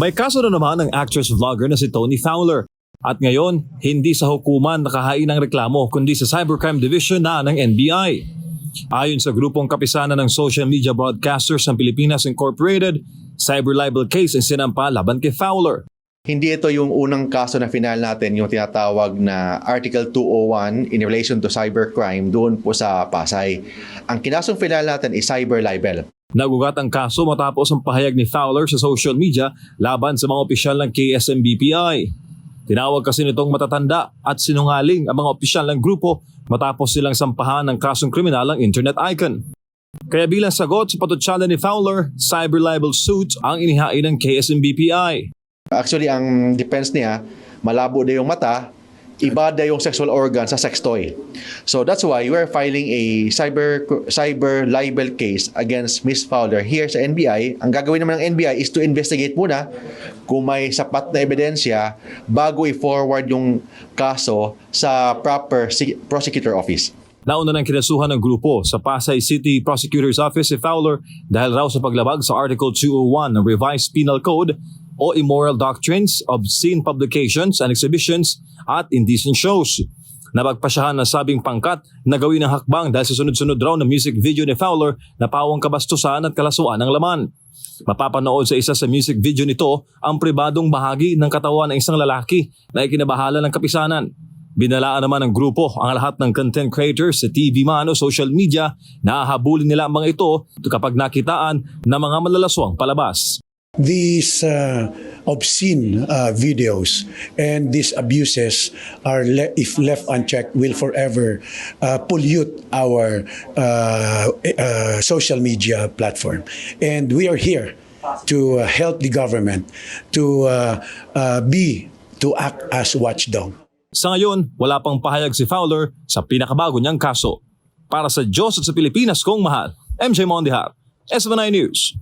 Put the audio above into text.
May kaso na naman ang actress-vlogger na si Tony Fowler. At ngayon, hindi sa hukuman nakahain ang reklamo kundi sa Cybercrime Division na ng NBI. Ayon sa grupong kapisanan ng Social Media Broadcasters ng Pilipinas Incorporated, cyber libel case ang sinampa laban kay Fowler. Hindi ito yung unang kaso na final natin, yung tinatawag na Article 201 in relation to cybercrime doon po sa Pasay. Ang kinasong final natin is cyber libel. Nagugat ang kaso matapos ang pahayag ni Fowler sa social media laban sa mga opisyal ng KSMBPI. Tinawag kasi nitong matatanda at sinungaling ang mga opisyal ng grupo matapos silang sampahan ng kasong kriminal ang internet icon. Kaya bilang sagot sa patutsala ni Fowler, cyber libel suit ang inihain ng KSMBPI. Actually, ang defense niya, malabo na yung mata, iba na yung sexual organ sa sex toy. So that's why we're filing a cyber cyber libel case against Miss Fowler here sa NBI. Ang gagawin naman ng NBI is to investigate muna kung may sapat na ebidensya bago i-forward yung kaso sa proper prosecutor office. Nauna nang kinasuhan ng grupo sa Pasay City Prosecutor's Office si Fowler dahil raw sa paglabag sa Article 201 ng Revised Penal Code o immoral doctrines, obscene publications and exhibitions at indecent shows. Nabagpasyahan ng sabing pangkat na gawin ng hakbang dahil sa sunod-sunod raw na music video ni Fowler na pawang kabastusan at kalasuan ng laman. Mapapanood sa isa sa music video nito ang pribadong bahagi ng katawan ng isang lalaki na ikinabahala ng kapisanan. Binalaan naman ng grupo ang lahat ng content creators sa TV man o social media na hahabulin nila ang mga ito kapag nakitaan ng mga malalaswang palabas. These uh, obscene uh, videos and these abuses are, le- if left unchecked, will forever uh, pollute our uh, uh, social media platform. And we are here to uh, help the government to uh, uh, be to act as watchdog. Sa ngayon, wala pang pahayag si Fowler sa pinakabago niyang kaso. Para sa Diyos at sa Pilipinas kong mahal, MJ Mondihat, SMNI News.